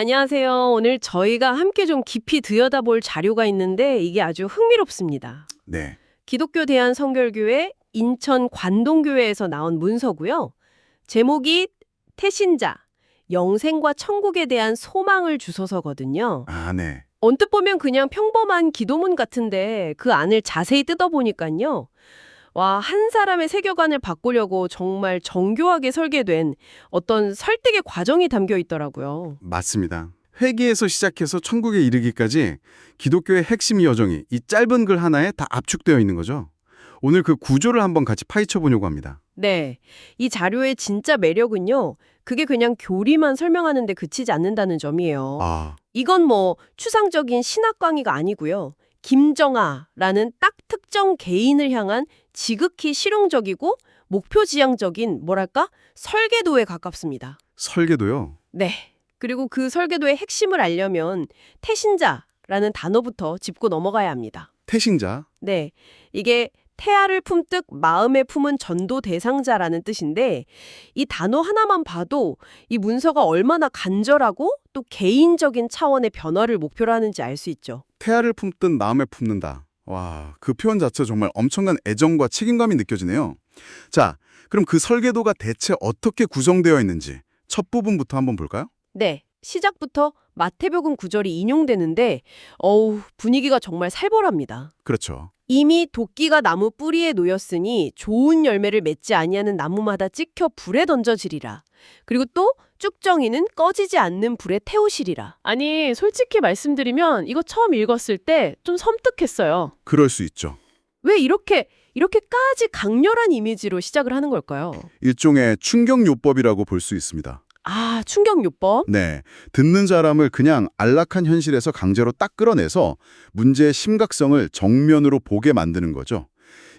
안녕하세요. 오늘 저희가 함께 좀 깊이 들여다볼 자료가 있는데 이게 아주 흥미롭습니다. 네. 기독교 대한 성결교회 인천 관동교회에서 나온 문서고요. 제목이 태신자, 영생과 천국에 대한 소망을 주소서거든요. 아, 네. 언뜻 보면 그냥 평범한 기도문 같은데 그 안을 자세히 뜯어보니까요. 와, 한 사람의 세계관을 바꾸려고 정말 정교하게 설계된 어떤 설득의 과정이 담겨 있더라고요. 맞습니다. 회개에서 시작해서 천국에 이르기까지 기독교의 핵심 여정이 이 짧은 글 하나에 다 압축되어 있는 거죠. 오늘 그 구조를 한번 같이 파헤쳐 보려고 합니다. 네. 이 자료의 진짜 매력은요. 그게 그냥 교리만 설명하는 데 그치지 않는다는 점이에요. 아, 이건 뭐 추상적인 신학 강의가 아니고요. 김정아라는 딱 특정 개인을 향한 지극히 실용적이고 목표 지향적인 뭐랄까 설계도에 가깝습니다. 설계도요. 네. 그리고 그 설계도의 핵심을 알려면 태신자라는 단어부터 짚고 넘어가야 합니다. 태신자. 네. 이게 태아를 품듯 마음에 품은 전도 대상자라는 뜻인데 이 단어 하나만 봐도 이 문서가 얼마나 간절하고 또 개인적인 차원의 변화를 목표로 하는지 알 수 있죠. 태아를 품든 마음에 품는다. 와, 그 표현 자체 정말 엄청난 애정과 책임감이 느껴지네요. 자, 그럼 그 설계도가 대체 어떻게 구성되어 있는지 첫 부분부터 한번 볼까요? 네. 시작부터 마태복음 구절이 인용되는데 어우, 분위기가 정말 살벌합니다. 그렇죠. 이미 도끼가 나무 뿌리에 놓였으니 좋은 열매를 맺지 아니하는 나무마다 찍혀 불에 던져지리라. 그리고 또 쭉정이는 꺼지지 않는 불에 태우시리라. 아니, 솔직히 말씀드리면 이거 처음 읽었을 때 좀 섬뜩했어요. 그럴 수 있죠. 왜 이렇게 이렇게까지 강렬한 이미지로 시작을 하는 걸까요? 일종의 충격요법이라고 볼 수 있습니다. 아, 충격요법? 네, 듣는 사람을 그냥 안락한 현실에서 강제로 딱 끌어내서 문제의 심각성을 정면으로 보게 만드는 거죠.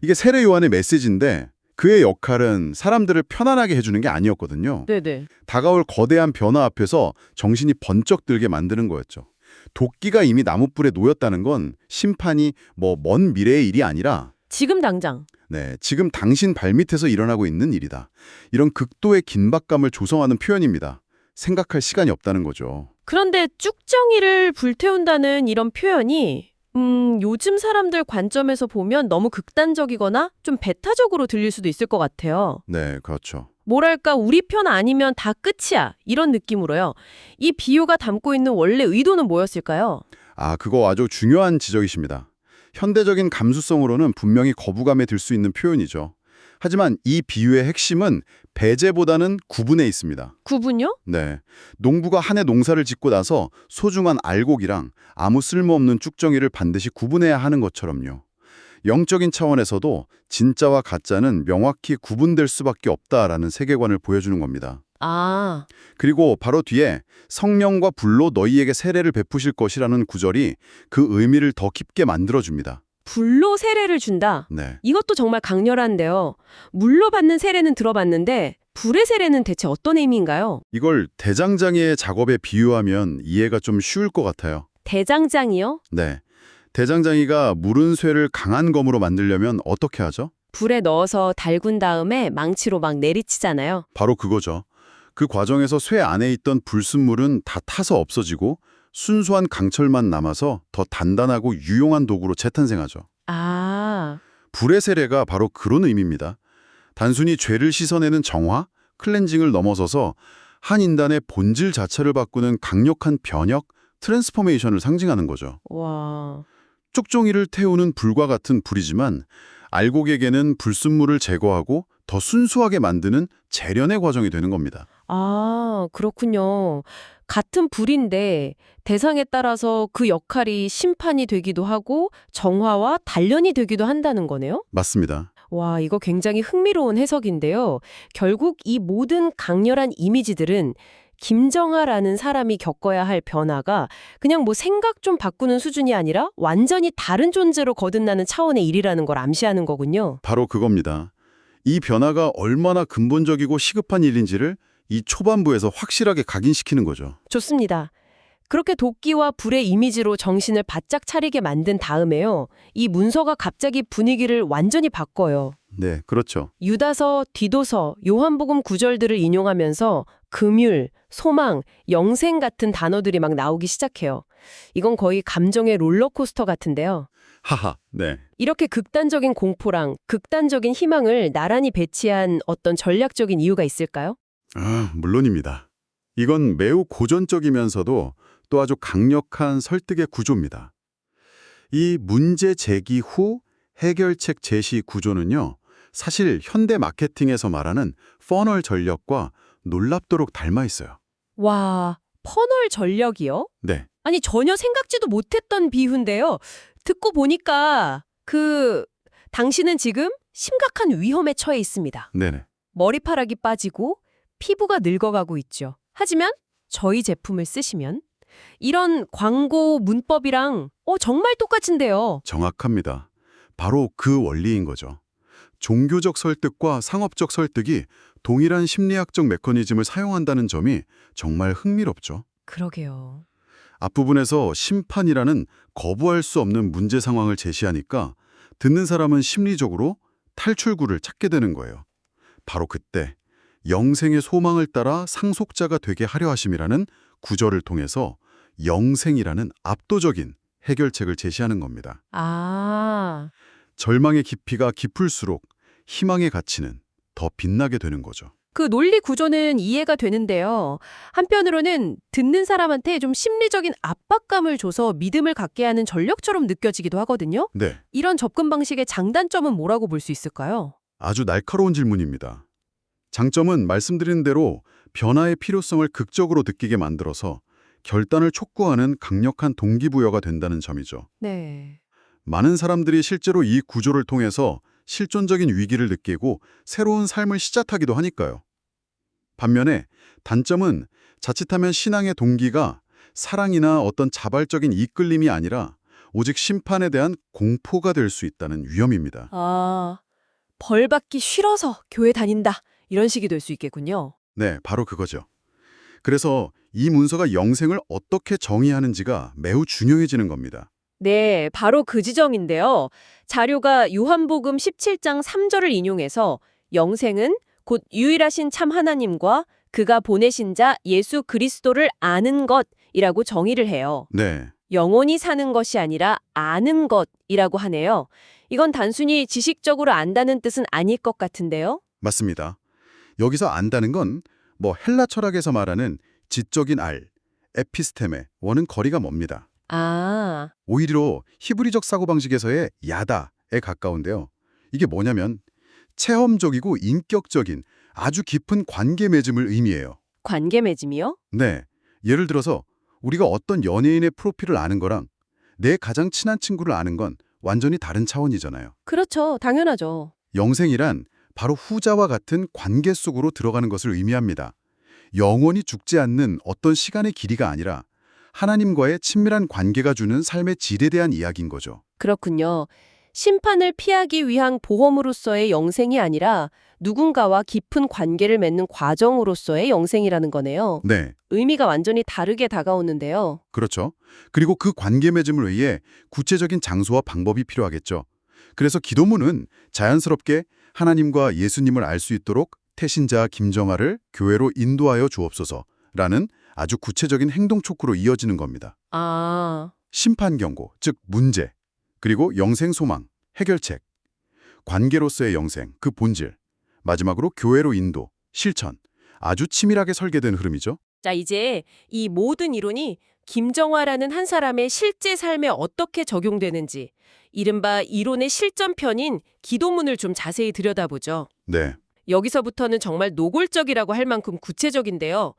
이게 세례 요한의 메시지인데 그의 역할은 사람들을 편안하게 해주는 게 아니었거든요. 네네. 다가올 거대한 변화 앞에서 정신이 번쩍 들게 만드는 거였죠. 도끼가 이미 나무뿔에 놓였다는 건 심판이 뭐 먼 미래의 일이 아니라 지금 당장. 네, 지금 당신 발밑에서 일어나고 있는 일이다. 이런 극도의 긴박감을 조성하는 표현입니다. 생각할 시간이 없다는 거죠. 그런데 쭉정이를 불태운다는 이런 표현이 음, 요즘 사람들 관점에서 보면 너무 극단적이거나 좀 배타적으로 들릴 수도 있을 것 같아요. 네, 그렇죠. 뭐랄까 우리 편 아니면 다 끝이야 이런 느낌으로요. 이 비유가 담고 있는 원래 의도는 뭐였을까요? 아, 그거 아주 중요한 지적이십니다. 현대적인 감수성으로는 분명히 거부감에 들 수 있는 표현이죠. 하지만 이 비유의 핵심은 배제보다는 구분에 있습니다. 구분요? 네. 농부가 한 해 농사를 짓고 나서 소중한 알곡이랑 아무 쓸모없는 쭉정이를 반드시 구분해야 하는 것처럼요. 영적인 차원에서도 진짜와 가짜는 명확히 구분될 수밖에 없다라는 세계관을 보여주는 겁니다. 아, 그리고 바로 뒤에 성령과 불로 너희에게 세례를 베푸실 것이라는 구절이 그 의미를 더 깊게 만들어줍니다. 불로 세례를 준다. 네. 이것도 정말 강렬한데요. 물로 받는 세례는 들어봤는데 불의 세례는 대체 어떤 의미인가요? 이걸 대장장이의 작업에 비유하면 이해가 좀 쉬울 것 같아요. 대장장이요? 네. 대장장이가 무른 쇠를 강한 검으로 만들려면 어떻게 하죠? 불에 넣어서 달군 다음에 망치로 막 내리치잖아요. 바로 그거죠. 그 과정에서 쇠 안에 있던 불순물은 다 타서 없어지고 순수한 강철만 남아서 더 단단하고 유용한 도구로 재탄생하죠. 아, 불의 세례가 바로 그런 의미입니다. 단순히 죄를 씻어내는 정화, 클렌징을 넘어서서 한 인간의 본질 자체를 바꾸는 강력한 변혁, 트랜스포메이션을 상징하는 거죠. 와. 쪽종이를 태우는 불과 같은 불이지만 알곡에게는 불순물을 제거하고 더 순수하게 만드는 재련의 과정이 되는 겁니다. 아, 그렇군요. 같은 불인데 대상에 따라서 그 역할이 심판이 되기도 하고 정화와 단련이 되기도 한다는 거네요? 맞습니다. 와, 이거 굉장히 흥미로운 해석인데요. 결국 이 모든 강렬한 이미지들은 김정아라는 사람이 겪어야 할 변화가 그냥 뭐 생각 좀 바꾸는 수준이 아니라 완전히 다른 존재로 거듭나는 차원의 일이라는 걸 암시하는 거군요. 바로 그겁니다. 이 변화가 얼마나 근본적이고 시급한 일인지를 이 초반부에서 확실하게 각인시키는 거죠. 좋습니다. 그렇게 도끼와 불의 이미지로 정신을 바짝 차리게 만든 다음에요. 이 문서가 갑자기 분위기를 완전히 바꿔요. 네, 그렇죠. 유다서, 디도서, 요한복음 구절들을 인용하면서 금율, 소망, 영생 같은 단어들이 막 나오기 시작해요. 이건 거의 감정의 롤러코스터 같은데요. 하하, 네. 이렇게 극단적인 공포랑 극단적인 희망을 나란히 배치한 어떤 전략적인 이유가 있을까요? 아, 물론입니다. 이건 매우 고전적이면서도 또 아주 강력한 설득의 구조입니다. 이 문제 제기 후 해결책 제시 구조는요, 사실 현대 마케팅에서 말하는 퍼널 전략과 놀랍도록 닮아 있어요. 와, 퍼널 전략이요? 네, 아니 전혀 생각지도 못했던 비유인데요. 듣고 보니까 그 당신은 지금 심각한 위험에 처해 있습니다. 네네. 머리카락이 빠지고 피부가 늙어가고 있죠. 하지만 저희 제품을 쓰시면 이런 광고 문법이랑 어 정말 똑같은데요. 정확합니다. 바로 그 원리인 거죠. 종교적 설득과 상업적 설득이 동일한 심리학적 메커니즘을 사용한다는 점이 정말 흥미롭죠. 그러게요. 앞부분에서 심판이라는 거부할 수 없는 문제 상황을 제시하니까 듣는 사람은 심리적으로 탈출구를 찾게 되는 거예요. 바로 그때 영생의 소망을 따라 상속자가 되게 하려 하심이라는 구절을 통해서 영생이라는 압도적인 해결책을 제시하는 겁니다. 아, 절망의 깊이가 깊을수록 희망의 가치는 더 빛나게 되는 거죠. 그 논리 구조는 이해가 되는데요. 한편으로는 듣는 사람한테 좀 심리적인 압박감을 줘서 믿음을 갖게 하는 전력처럼 느껴지기도 하거든요. 네, 이런 접근 방식의 장단점은 뭐라고 볼 수 있을까요? 아주 날카로운 질문입니다. 장점은 말씀드린 대로 변화의 필요성을 극적으로 느끼게 만들어서 결단을 촉구하는 강력한 동기부여가 된다는 점이죠. 네. 많은 사람들이 실제로 이 구조를 통해서 실존적인 위기를 느끼고 새로운 삶을 시작하기도 하니까요. 반면에 단점은 자칫하면 신앙의 동기가 사랑이나 어떤 자발적인 이끌림이 아니라 오직 심판에 대한 공포가 될 수 있다는 위험입니다. 아, 벌 받기 싫어서 교회 다닌다. 이런 식이 될 수 있겠군요. 네, 바로 그거죠. 그래서 이 문서가 영생을 어떻게 정의하는지가 매우 중요해지는 겁니다. 네, 바로 그 지점인데요. 자료가 요한복음 17장 3절을 인용해서 영생은 곧 유일하신 참 하나님과 그가 보내신 자 예수 그리스도를 아는 것이라고 정의를 해요. 네, 영원히 사는 것이 아니라 아는 것이라고 하네요. 이건 단순히 지식적으로 안다는 뜻은 아닐 것 같은데요. 맞습니다. 여기서 안다는 건 뭐 헬라 철학에서 말하는 지적인 알, 에피스테메, 원은 거리가 멉니다. 아, 오히려 히브리적 사고방식에서의 야다에 가까운데요. 이게 뭐냐면 체험적이고 인격적인 아주 깊은 관계 맺음을 의미해요. 관계 맺음이요? 네, 예를 들어서 우리가 어떤 연예인의 프로필을 아는 거랑 내 가장 친한 친구를 아는 건 완전히 다른 차원이잖아요. 그렇죠. 당연하죠. 영생이란 바로 후자와 같은 관계 속으로 들어가는 것을 의미합니다. 영원히 죽지 않는 어떤 시간의 길이가 아니라 하나님과의 친밀한 관계가 주는 삶의 질에 대한 이야기인 거죠. 그렇군요. 심판을 피하기 위한 보험으로서의 영생이 아니라 누군가와 깊은 관계를 맺는 과정으로서의 영생이라는 거네요. 네, 의미가 완전히 다르게 다가오는데요. 그렇죠. 그리고 그 관계 맺음을 위해 구체적인 장소와 방법이 필요하겠죠. 그래서 기도문은 자연스럽게 하나님과 예수님을 알 수 있도록 태신자 김정아를 교회로 인도하여 주옵소서라는 아주 구체적인 행동 촉구로 이어지는 겁니다. 아, 심판 경고, 즉 문제, 그리고 영생 소망, 해결책, 관계로서의 영생, 그 본질, 마지막으로 교회로 인도, 실천, 아주 치밀하게 설계된 흐름이죠. 자 이제 이 모든 이론이 김정화라는 한 사람의 실제 삶에 어떻게 적용되는지 이른바 이론의 실전편인 기도문을 좀 자세히 들여다보죠. 네, 여기서부터는 정말 노골적이라고 할 만큼 구체적인데요.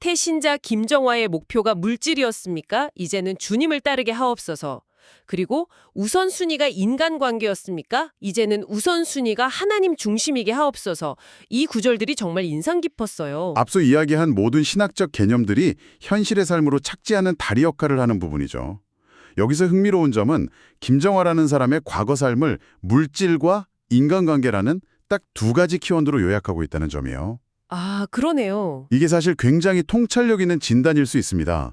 태신자 김정화의 목표가 물질이었습니까? 이제는 주님을 따르게 하옵소서. 그리고 우선순위가 인간관계였습니까? 이제는 우선순위가 하나님 중심이게 하옵소서. 이 구절들이 정말 인상 깊었어요. 앞서 이야기한 모든 신학적 개념들이 현실의 삶으로 착지하는 다리 역할을 하는 부분이죠. 여기서 흥미로운 점은 김정화라는 사람의 과거 삶을 물질과 인간관계라는 딱 두 가지 키워드로 요약하고 있다는 점이에요. 아, 그러네요. 이게 사실 굉장히 통찰력 있는 진단일 수 있습니다.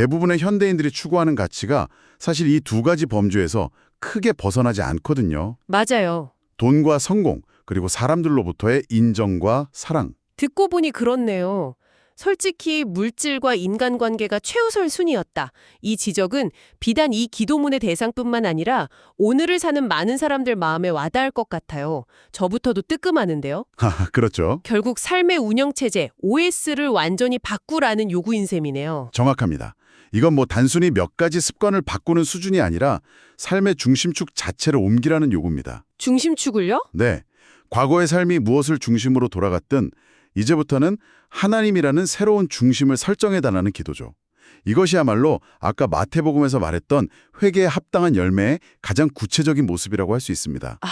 대부분의 현대인들이 추구하는 가치가 사실 이 두 가지 범주에서 크게 벗어나지 않거든요. 맞아요. 돈과 성공, 그리고 사람들로부터의 인정과 사랑. 듣고 보니 그렇네요. 솔직히 물질과 인간관계가 최우선 순위였다. 이 지적은 비단 이 기도문의 대상뿐만 아니라 오늘을 사는 많은 사람들 마음에 와닿을 것 같아요. 저부터도 뜨끔하는데요. 하, 그렇죠. 결국 삶의 운영체제, OS를 완전히 바꾸라는 요구인 셈이네요. 정확합니다. 이건 뭐 단순히 몇 가지 습관을 바꾸는 수준이 아니라 삶의 중심축 자체를 옮기라는 요구입니다. 중심축을요? 네. 과거의 삶이 무엇을 중심으로 돌아갔든 이제부터는 하나님이라는 새로운 중심을 설정해달라는 기도죠. 이것이야말로 아까 마태복음에서 말했던 회개에 합당한 열매의 가장 구체적인 모습이라고 할 수 있습니다. 아,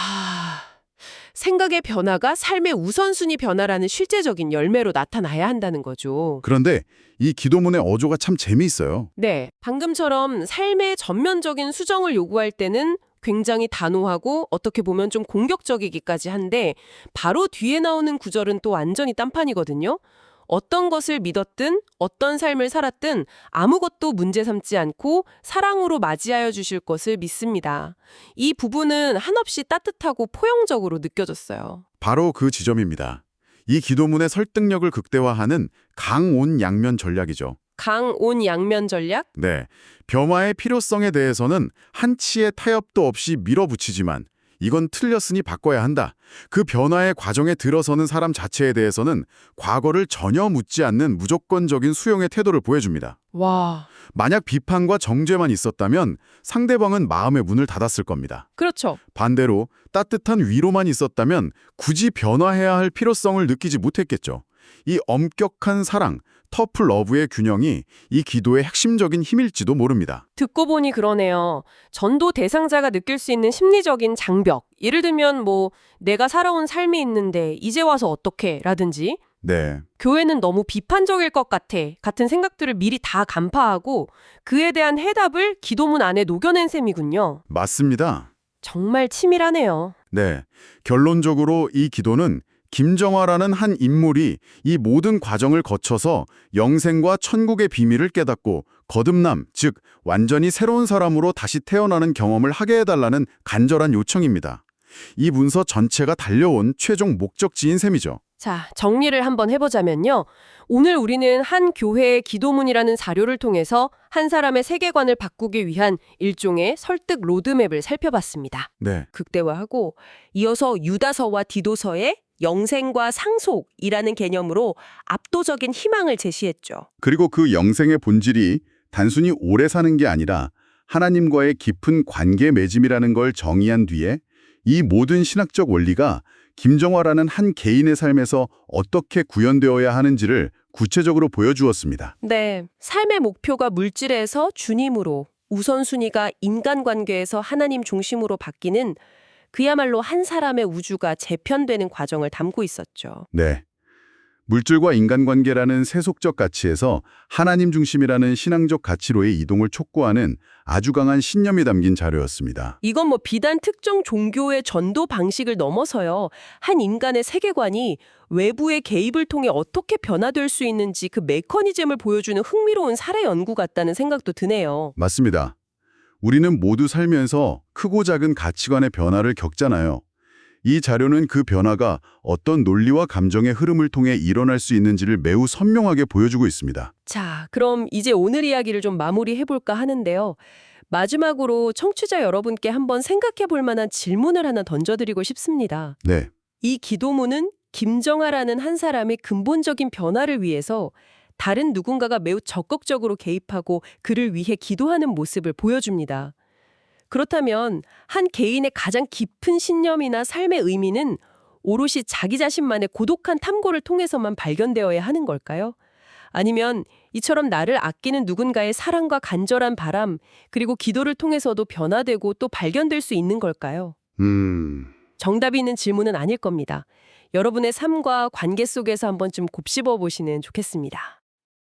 생각의 변화가 삶의 우선순위 변화라는 실제적인 열매로 나타나야 한다는 거죠. 그런데 이 기도문의 어조가 참 재미있어요. 네, 방금처럼 삶의 전면적인 수정을 요구할 때는 굉장히 단호하고 어떻게 보면 좀 공격적이기까지 한데 바로 뒤에 나오는 구절은 또 완전히 딴판이거든요. 어떤 것을 믿었든 어떤 삶을 살았든 아무것도 문제 삼지 않고 사랑으로 맞이하여 주실 것을 믿습니다. 이 부분은 한없이 따뜻하고 포용적으로 느껴졌어요. 바로 그 지점입니다. 이 기도문의 설득력을 극대화하는 강온 양면 전략이죠. 강온 양면 전략? 네. 변화의 필요성에 대해서는 한치의 타협도 없이 밀어붙이지만 이건 틀렸으니 바꿔야 한다. 그 변화의 과정에 들어서는 사람 자체에 대해서는 과거를 전혀 묻지 않는 무조건적인 수용의 태도를 보여줍니다. 와, 만약 비판과 정죄만 있었다면 상대방은 마음의 문을 닫았을 겁니다. 그렇죠. 반대로 따뜻한 위로만 있었다면 굳이 변화해야 할 필요성을 느끼지 못했겠죠. 이 엄격한 사랑, 터프 러브의 균형이 이 기도의 핵심적인 힘일지도 모릅니다. 듣고 보니 그러네요. 전도 대상자가 느낄 수 있는 심리적인 장벽. 예를 들면 뭐 내가 살아온 삶이 있는데 이제 와서 어떻게 라든지 네, 교회는 너무 비판적일 것 같아 같은 생각들을 미리 다 간파하고 그에 대한 해답을 기도문 안에 녹여낸 셈이군요. 맞습니다. 정말 치밀하네요. 네, 결론적으로 이 기도는 김정화라는 한 인물이 이 모든 과정을 거쳐서 영생과 천국의 비밀을 깨닫고 거듭남, 즉 완전히 새로운 사람으로 다시 태어나는 경험을 하게 해달라는 간절한 요청입니다. 이 문서 전체가 달려온 최종 목적지인 셈이죠. 자, 정리를 한번 해보자면요. 오늘 우리는 한 교회의 기도문이라는 자료를 통해서 한 사람의 세계관을 바꾸기 위한 일종의 설득 로드맵을 살펴봤습니다. 네, 극대화하고 이어서 유다서와 디도서의 영생과 상속이라는 개념으로 압도적인 희망을 제시했죠. 그리고 그 영생의 본질이 단순히 오래 사는 게 아니라 하나님과의 깊은 관계 맺음이라는 걸 정의한 뒤에 이 모든 신학적 원리가 김정화라는 한 개인의 삶에서 어떻게 구현되어야 하는지를 구체적으로 보여주었습니다. 네. 삶의 목표가 물질에서 주님으로, 우선순위가 인간관계에서 하나님 중심으로 바뀌는 그야말로 한 사람의 우주가 재편되는 과정을 담고 있었죠. 네. 물질과 인간관계라는 세속적 가치에서 하나님 중심이라는 신앙적 가치로의 이동을 촉구하는 아주 강한 신념이 담긴 자료였습니다. 이건 뭐 비단 특정 종교의 전도 방식을 넘어서요. 한 인간의 세계관이 외부의 개입을 통해 어떻게 변화될 수 있는지 그 메커니즘을 보여주는 흥미로운 사례 연구 같다는 생각도 드네요. 맞습니다. 우리는 모두 살면서 크고 작은 가치관의 변화를 겪잖아요. 이 자료는 그 변화가 어떤 논리와 감정의 흐름을 통해 일어날 수 있는지를 매우 선명하게 보여주고 있습니다. 자, 그럼 이제 오늘 이야기를 좀 마무리해볼까 하는데요. 마지막으로 청취자 여러분께 한번 생각해 볼 만한 질문을 하나 던져드리고 싶습니다. 네, 이 기도문은 김정아라는 한 사람의 근본적인 변화를 위해서 다른 누군가가 매우 적극적으로 개입하고 그를 위해 기도하는 모습을 보여줍니다. 그렇다면 한 개인의 가장 깊은 신념이나 삶의 의미는 오롯이 자기 자신만의 고독한 탐구를 통해서만 발견되어야 하는 걸까요? 아니면 이처럼 나를 아끼는 누군가의 사랑과 간절한 바람, 그리고 기도를 통해서도 변화되고 또 발견될 수 있는 걸까요? 음, 정답이 있는 질문은 아닐 겁니다. 여러분의 삶과 관계 속에서 한번 좀 곱씹어 보시면 좋겠습니다.